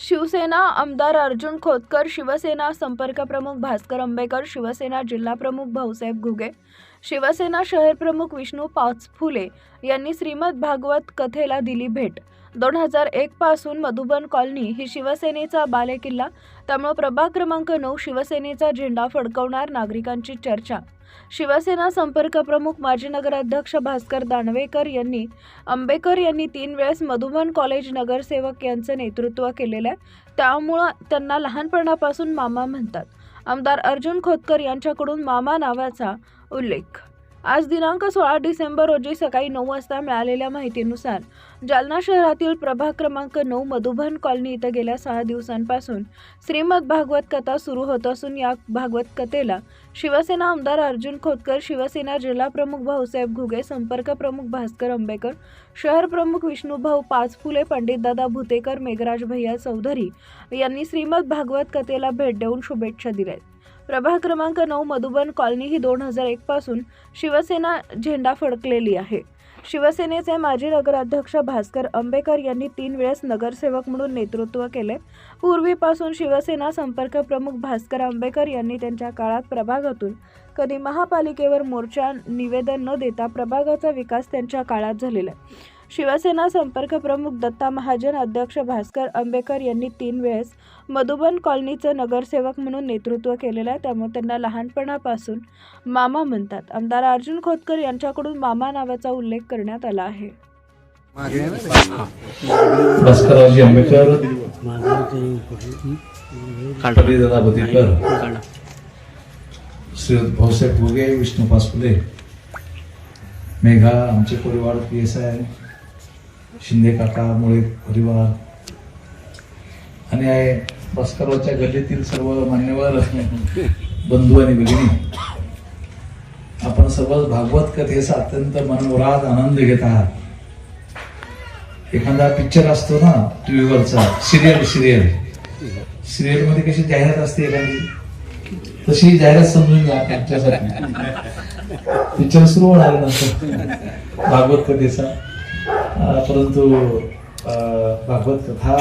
शिवसेना आमदार अर्जुन खोतकर शिवसेना संपर्क प्रमुख भास्कर आंबेकर शिवसेना जिल्हा प्रमुख भाऊसाहेब घुगे शिवसेना शहर प्रमुख विष्णू पाचफुले यांनी श्रीमद भागवत कथेला दिली भेट. दोन हजार एक पासून मधुबन कॉलनी ही शिवसेनेचा बालेकिल्ला त्यामुळे प्रभाग क्रमांक नऊ शिवसेनेचा झेंडा फडकवणार नागरिकांची चर्चा. शिवसेना संपर्क प्रमुख माजी नगराध्यक्ष भास्कर दानवेकर यांनी आंबेकर यांनी तीन वेळेस मधुबन कॉलेज नगरसेवक यांचं नेतृत्व केलेलं आहे. त्यामुळं त्यांना लहानपणापासून मामा म्हणतात. आमदार अर्जुन खोतकर यांच्याकडून मामा नावाचा उल्लेख. आज दिनांक सोळा डिसेंबर रोजी सकाळी नऊ वाजता मिळालेल्या माहितीनुसार जालना शहरातील प्रभाग क्रमांक नऊ मधुबन कॉलनी इथं गेल्या सहा दिवसांपासून श्रीमद भागवत कथा सुरू होत असून या भागवत कथेला शिवसेना आमदार अर्जुन खोतकर शिवसेना जिल्हा प्रमुख भाऊसाहेब घुगे संपर्क प्रमुख भास्कर आंबेकर शहर प्रमुख विष्णूभाऊ पाचफुले पंडितदादा भुतेकर मेघराज भैया चौधरी यांनी श्रीमद भागवत कथेला भेट देऊन शुभेच्छा दिल्या प्रभाग क्रमांक नऊ मधुबन कॉलनी ही दोन हजार एक पासून शिवसेना झेंडा फडकलेली आहे. शिवसेनेचे माजी नगराध्यक्ष भास्कर आंबेकर यांनी तीन वेळेस नगरसेवक म्हणून नेतृत्व केले. पूर्वीपासून शिवसेना संपर्क प्रमुख भास्कर आंबेकर यांनी त्यांच्या काळात प्रभागातून कधी महापालिकेवर मोर्चा निवेदन न देता प्रभागाचा विकास त्यांच्या काळात झालेला आहे. शिवसेना संपर्क प्रमुख दत्ता महाजन अध्यक्ष भास्कर आंबेकर यांनी तीन वेळेस मधुबन कॉलनीचं नगरसेवक म्हणून नेतृत्व केलेलं आहे. त्यामुळे त्यांना लहानपणापासून मामा म्हणतात. आमदार अर्जुन खोतकर यांच्याकडून मामा नावाचा उल्लेख करण्यात आला आहे. भास्कररावजी आंबेडकर दादा बुद्धीकर श्री भाऊसाहेब भोगे विष्णू पासपुले मेघा आमचे परिवार पी एस आय शिंदे काका मुळे परिवार. आणि आहे भास्कररावच्या गल्लीतील सर्व मान्यवर बंधू आणि भगिनी आपण सर्व भागवत कथेचा अत्यंत मनमुराद आनंद घेत आहात. एखादा पिक्चर असतो ना टीव्हीवरचा सिरियल सिरियल सिरियलमध्ये कशी जाहिरात असते एखादी? तशी जाहिरात समजून घ्या त्यांच्यासाठी. पिक्चर सुरू होणार नसतो भागवत कथेचा. परंतु भागवत कथा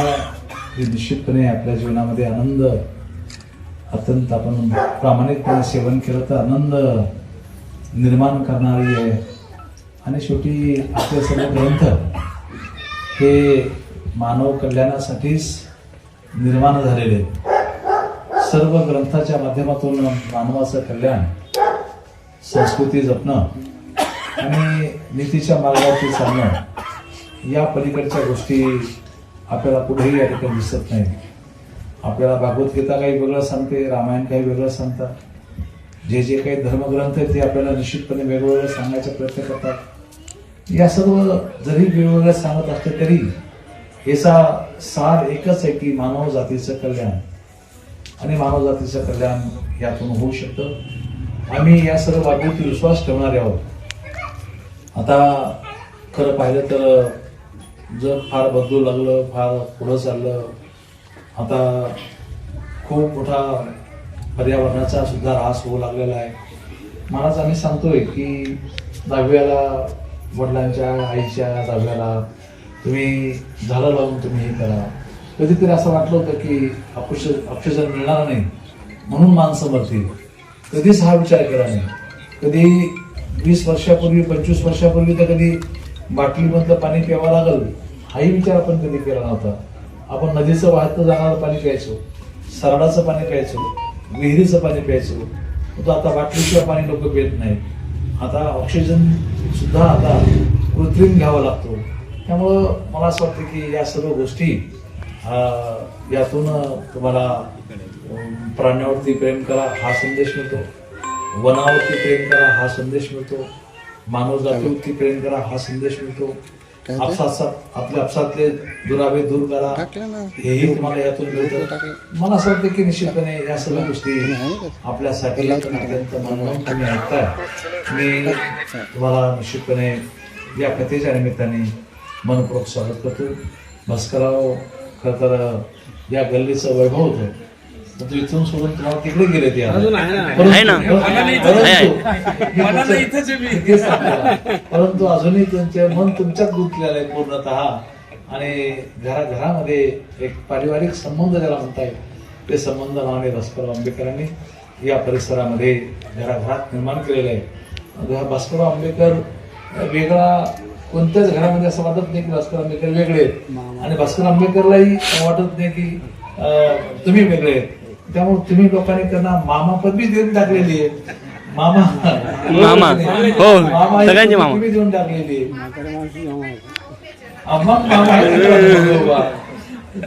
ही निश्चितपणे आपल्या जीवनामध्ये आनंद अत्यंत आपण प्रामाणिकपणे सेवन केलं तर आनंद निर्माण करणारी आहे आणि शेवटी आपले सर्व ग्रंथ हे मानव कल्याणासाठीच निर्माण झालेले आहेत. सर्व ग्रंथाच्या माध्यमातून मानवाचं कल्याण संस्कृती जपणं आणि नीतीच्या मार्गावरती चालणं या पलीकडच्या गोष्टी आपल्याला कुठेही या ठिकाणी दिसत नाही. आपल्याला भागवतगीता काही वेगळं सांगते रामायण काही वेगळं सांगतात. जे जे काही धर्मग्रंथ आहेत ते आपल्याला निश्चितपणे वेगवेगळं सांगायचा प्रयत्न करतात. या सर्व जरी वेगवेगळ्या सांगत असले तरी याचा सार एकच आहे की मानव जातीचं कल्याण. आणि मानव जातीचं कल्याण यातून होऊ शकतं. आम्ही या सर्व बाबतीत विश्वास ठेवणारे आहोत. आता खरं पाहिलं तर जग फार बदलू लागलं फार पुढं चाललं आता खूप मोठा पर्यावरणाचा सुद्धा ऱ्हास होऊ लागलेला आहे. मलाच आम्ही सांगतोय की दहाव्याला वडिलांच्या आईच्या दहाव्याला तुम्ही झाडं लावून तुम्ही हे करा. कधीतरी असं वाटलं होतं की अपुष ऑक्सिजन मिळणार नाही म्हणून माणसं मरतील. कधीच हा विचार केला नाही. कधी वीस वर्षापूर्वी पंचवीस वर्षापूर्वी तर कधी बाटलीमधलं पाणी प्यावं लागल हाही विचार आपण कधी केला नव्हता. आपण नदीचं वाहतं जाणारं पाणी प्यायचो सरडाचं पाणी प्यायचो विहिरीचं पाणी प्यायचो. तो आता बाटलीशिवाय पाणी लोक पित नाहीत. आता ऑक्सिजन सुद्धा आता कृत्रिम घ्यावा लागतो. त्यामुळं मला असं वाटतं की या सर्व गोष्टी यातून तुम्हाला प्राण्यावरती प्रेम करा हा संदेश मिळतो. वनावरती प्रेम करा हा संदेश मिळतो. मानव जातीवरती प्रेम करा हा संदेश मिळतो. आपल्या आपसातले दुरावे दूर करा. हेही तुम्हाला यातून मिळतं. मला असं वाटतं की निश्चितपणे या सर्व गोष्टी आपल्यासाठी अत्यंत मनमोहन तुम्ही ऐकताय. मी तुम्हाला निश्चितपणे या कथेच्या निमित्ताने मनपूर्वक स्वागत करतो. भास्करराव खर तर या गल्लीचं वैभव होतं. इथून सोडून तुम्हाला तिकडे गेले ते आता. अजून आहे ना. परंतु- अजूनही तुमचे मन तुमच्यात गुंतलेलं आहे पूर्णतः. आणि घराघरामध्ये एक पारिवारिक संबंध ज्याला म्हणता येईल ते संबंध नावाने भास्करराव आंबेडकरांनी या परिसरामध्ये घराघरात निर्माण केलेलं आहे. भास्करराव आंबेडकर वेगळा कोणत्याच घरामध्ये असं वाटत नाही की भास्कर आंबेडकर वेगळे आहेत. आणि भास्कर आंबेडकरलाही वाटत नाही की तुम्ही वेगळे आहेत. त्यामुळे तुम्ही लोकांनी त्यांना मामा पदवी देऊन टाकलेली आहे. मामा. मामा. हो, मामा सगळ्यांचे मामा. पदवी देऊन टाकलेली आहे. आम्हा मामा.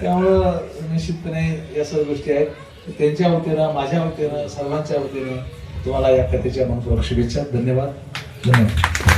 त्यामुळं निश्चितपणे या सर्व गोष्टी आहेत. त्यांच्या वतीनं माझ्या वतीनं सर्वांच्या वतीनं तुम्हाला या कथेच्या मनपूर्वक शुभेच्छा. धन्यवाद. धन्यवाद.